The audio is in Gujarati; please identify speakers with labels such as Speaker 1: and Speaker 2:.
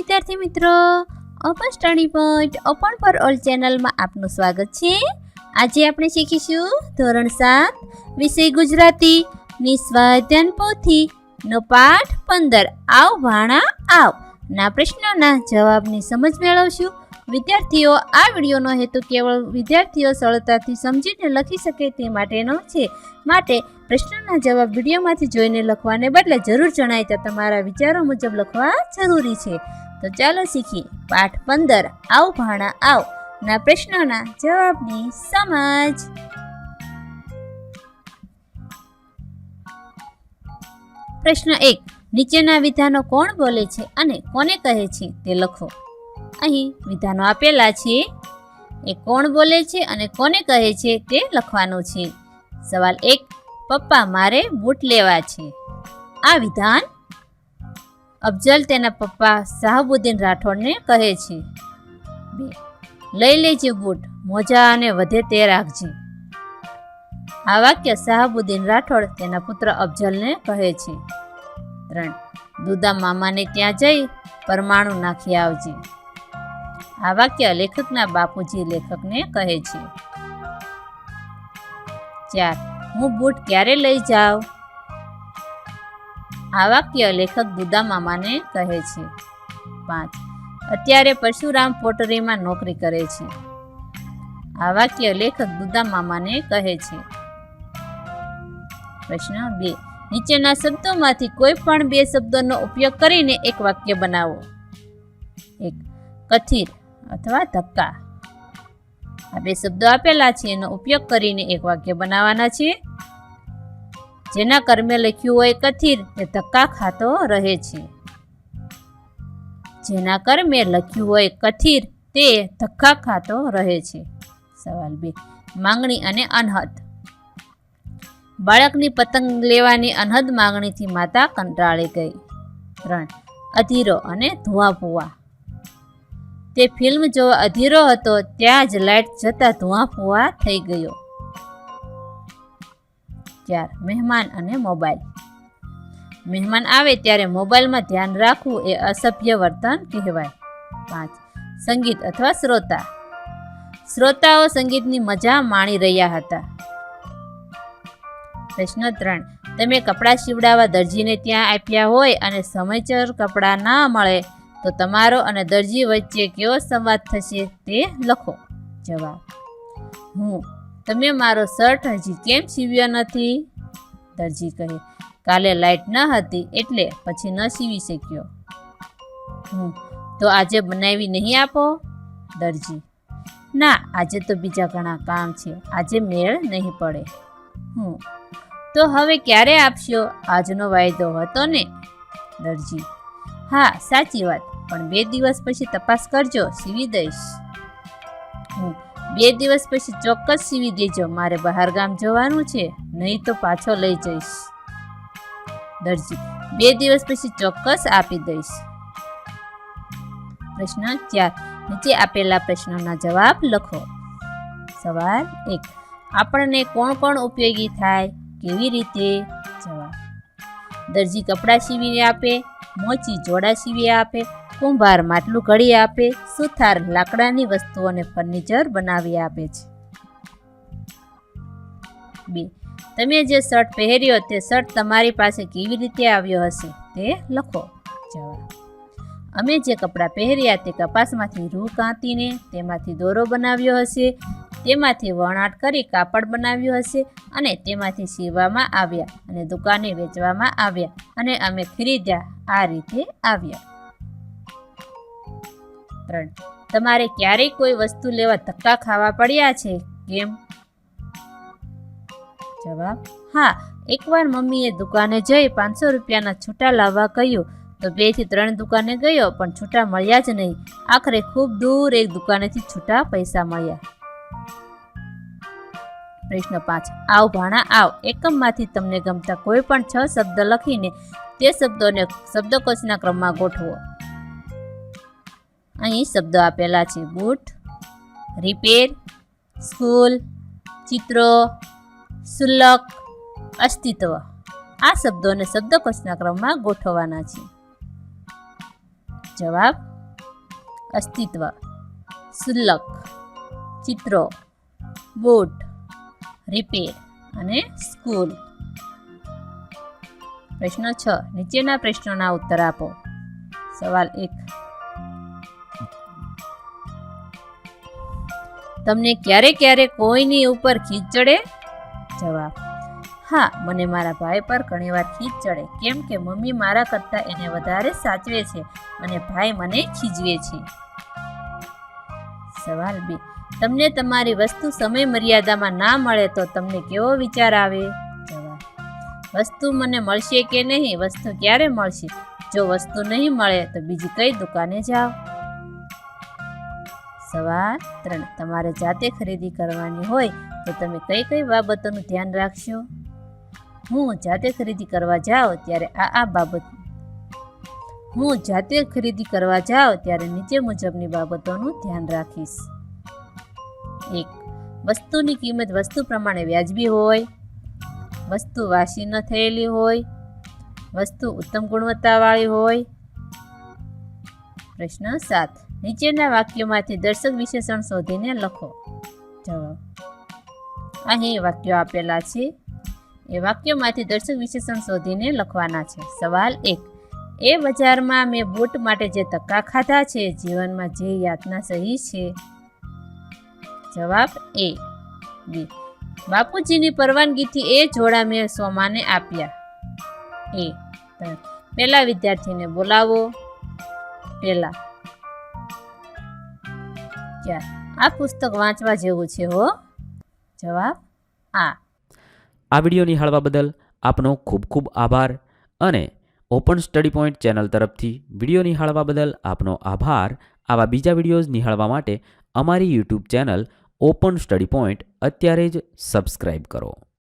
Speaker 1: વિદ્યાર્થી મિત્રો open study point open for all ચેનલમાં આપનું સ્વાગત છે. આજે આપણે શીખીશું ધોરણ સાત, વિષય ગુજરાતી, નિસ્વાધ્યન પોથી, નો પાઠ પંદર, આવ ભાણા આવ. ના પ્રશ્નોના જવાબની સમજ મેળવશું. વિદ્યાર્થીઓ, આ વિડીયોનો હેતુ કેવળ વિદ્યાર્થીઓ સરળતાથી સમજીને લખી શકે તે માટેનો છે. માટે પ્રશ્નોના જવાબ વિડીયોમાંથી જોઈને લખવાને બદલે જરૂર જણાય તો તમારા વિચારો મુજબ લખવા જરૂરી છે. તો ચાલો શીખીએ. પાઠ પંદર. આવ ભાણા, આવ. ના પ્રશ્નોના જવાબની સમજ. પ્રશ્ન એક. નીચેના વિધાનો કોણ બોલે છે અને કોને કહે છે તે લખો. અહીં વિધાનો આપેલા છે. એ કોણ બોલે છે અને કોને કહે છે તે લખવાનું છે. સવાલ એક. પપ્પા, મારે બૂટ લેવા છે. આ વિધાન અફજલ તેના પપ્પા શાહબુદ્દીન રાઠોડને કહે છે, બે, લઈ લેજે બૂટ, મોજા અને વધે તે રાખજે. આ વાક્ય શાહબુદ્દીન રાઠોડ તેના પુત્ર અફજલને કહે છે. ત્રણ, દુદા મામાને ત્યાં જઈ? પરમાણુ નાખી આવજે. આ વાક્ય લેખકના બાપુજી લેખકને કહે છે. ચાર, હું બૂટ ક્યારે લઈ જાઉં? આ વાક્ય લેખક બુદા મામાને કહે છે. પાંચ. અત્યારે પરશુરામ પોટરીમાં નોકરી કરે છે. આ વાક્ય લેખક બુદા મામાને કહે છે. પ્રશ્ન બે. નીચેના શબ્દોમાંથી કોઈ પણ બે શબ્દોનો ઉપયોગ કરીને એક વાક્ય બનાવો. એક. કથિર અથવા ધક્કા. આ બે શબ્દો આપેલા છે, એનો ઉપયોગ કરીને એક વાક્ય બનાવવાના છે. જેના કર્મે લખ્યું હોય કથિર એ ધક્કા ખાતો રહે છે. જેના કર્મે લખ્યું હોય કથિર, તે ધક્કા ખાતો રહે છે. સવાલ બે. માંગણી અને અનહદ. બાળકની પતંગ લેવાની અનહદ માંગણીથી માતા કંટાળી ગઈ. ત્રણ. અધીરો અને ધુઆ તે ફિલ્મ જોવા અધીરો હતો, ત્યાં જ લાઇટ જતાં ધુઆ થઈ ગયો. ચાર મહેમાન અને મોબાઈલ. મહેમાન આવે ત્યારે મોબાઈલમાં ધ્યાન રાખવું એ અસભ્ય વર્તન કહેવાય. પાંચ, સંગીત અથવા શ્રોતા. શ્રોતાઓ સંગીતની મજા માણી રહ્યા હતા. પ્રશ્ન ત્રણ, તમે કપડાં સીવડાવવા દરજીને ત્યાં આપ્યા હોય અને સમયસર કપડાં ના મળે, તો તમારો અને દરજી વચ્ચે કેવો સંવાદ થશે તે લખો. જવાબ, હું તમે મારો શર્ટ હજી કેમ સીવ્યો નથી? દરજી કહે, કાલે લાઇટ ન હતી એટલે પછી ન સીવી શક્યો. હું, તો આજે બનાવી નહીં આપો? દરજી, ના, આજે તો બીજા ઘણા કામ છે, આજે મેળ નહીં પડે. હું, તો હવે ક્યારે આપશો? આજનો વાયદો હતો ને? દરજી, હા, સાચી વાત, પણ બે દિવસ પછી તપાસ કરજો, સીવી દઈશ. હું બે દિવસ પછી ચોક્કસ સીવી દેજો. મારે બહાર ગામ જવાનું છે, નહીં તો પાછો લઈ જઈશ. દરજી, બે દિવસ પછી ચોક્કસ આપી દઈશ. પ્રશ્ન ચાર, નીચે આપેલા પ્રશ્નોના જવાબ લખો. સવાલ એક, આપણને કોણ કોણ ઉપયોગી થાય? કેવી રીતે? જવાબ, દરજી કપડાં સીવીને આપે, મોચી જોડા સીવી આપે કુંભાર માટલું ઘડી આપે, સુથાર લાકડાની વસ્તુઓને ફર્નિચર બનાવી આપે છે. બે. તમે જે શર્ટ પહેર્યો તે શર્ટ તમારી પાસે કેવી રીતે આવ્યો હશે તે લખો. જવાબ. અમે જે કપડાં પહેર્યા તે કપાસમાંથી રૂ કાંતીને, તેમાંથી દોરો બનાવ્યો હશે, તેમાંથી વણાટ કરી કાપડ બનાવ્યું હશે અને તેમાંથી સીવવામાં આવ્યા અને દુકાને વેચવામાં આવ્યા અને અમે ખરીદ્યા. આ રીતે આવ્યા. ત્રણ તમારે ક્યારેય કોઈ વસ્તુ લેવા ધક્કા ખાવા પડ્યા છે? કેમ? જવાબ, હા, એકવાર મમ્મીએ દુકાને જઈ પાંચસો રૂપિયાના છૂટા લાવવા કહ્યું, તો બેથી ત્રણ દુકાને ગયો, પણ છૂટા મળ્યા જ નહીં. આખરે ખૂબ દૂર એક દુકાનેથી છૂટા પૈસા મળ્યા. પ્રશ્ન પાંચ, આવ ભાણા, આવ. એકમમાંથી તમને ગમતા કોઈ પણ છ શબ્દ લખીને તે શબ્દોને, શબ્દકોશના ક્રમમાં ગોઠવો. અહીં શબ્દો આપેલા છે. બૂટ, રિપેર, સ્કૂલ, ચિત્રો શુલ્લક અસ્તિત્વ. આ શબ્દોને શબ્દકોશના ક્રમમાં ગોઠવવાના છે. જવાબ, અસ્તિત્વ. શુલ્લક ચિત્રો, બોટ, રિપેર અને સ્કૂલ. પ્રશ્ન છ. નીચેના પ્રશ્નોના ઉત્તર આપો. સવાલ એક. તમને ક્યારે ક્યારે કોઈની ઉપર ખીચ ચડે જવાબ, હા, મને મારા ભાઈ પર ઘણીવાર ખીચ ચડે કેમ કે મમ્મી મારા કરતાં એને વધારે સાચવે છે અને ભાઈ મને ખીજવે છે. સવાલ બે, તમને તમારી વસ્તુ સમય મર્યાદામાં ના મળે તો તમને કેવો વિચાર આવે? વસ્તુ મને મળશે કે નહીં? વસ્તુ ક્યારે મળશે? જો વસ્તુ નહીં મળે તો બીજી કઈ દુકાને જાઓ. સવાલ ત્રણ, તમારે જાતે ખરીદી કરવાની હોય તો તમે કઈ કઈ બાબતોનું ધ્યાન રાખશો? હું જાતે ખરીદી કરવા જાઉં ત્યારે આ આ બાબત. હું જાતે ખરીદી કરવા જાઉં ત્યારે નીચે મુજબની બાબતોનું ધ્યાન રાખીશ. એક, વસ્તુની કિંમત વસ્તુ પ્રમાણે વ્યાજબી હોય. વસ્તુ વાસી ન થયેલી હોય. વસ્તુ ઉત્તમ ગુણવત્તાવાળી હોય. પ્રશ્ન સાત. નીચેના વાક્યોમાંથી દર્શક વિશેષણ શોધીને લખો. જવાબ. અહીં વાક્યો આપેલા છે. એ વાક્યોમાંથી દર્શક વિશેષણ શોધીને લખવાના છે. સવાલ એક. એ બજારમાં મેં બૂટ માટે જે ધક્કા ખાધા છે, જીવનમાં જે યાતના સહી છે? જવાબ એ. બી. બાપુજીની પરવાનગીથી એ જોડા મેં સોમાને આપ્યા. એ. પહેલા વિદ્યાર્થીને બોલાવો. પહેલા ચાર આ પુસ્તક વાંચવા જેવું છે હો. જવાબ આ.
Speaker 2: આ વીડિયો નિહાળવા બદલ આપનો ખૂબ ખૂબ આભાર અને ઓપન સ્ટડી પોઈન્ટ ચેનલ તરફથી વીડિયો નિહાળવા બદલ આપનો આભાર. આવા બીજા વિડીયોઝ નિહાળવા માટે અમારી YouTube channel open study point અત્યારે જ સબસ્ક્રાઈબ કરો.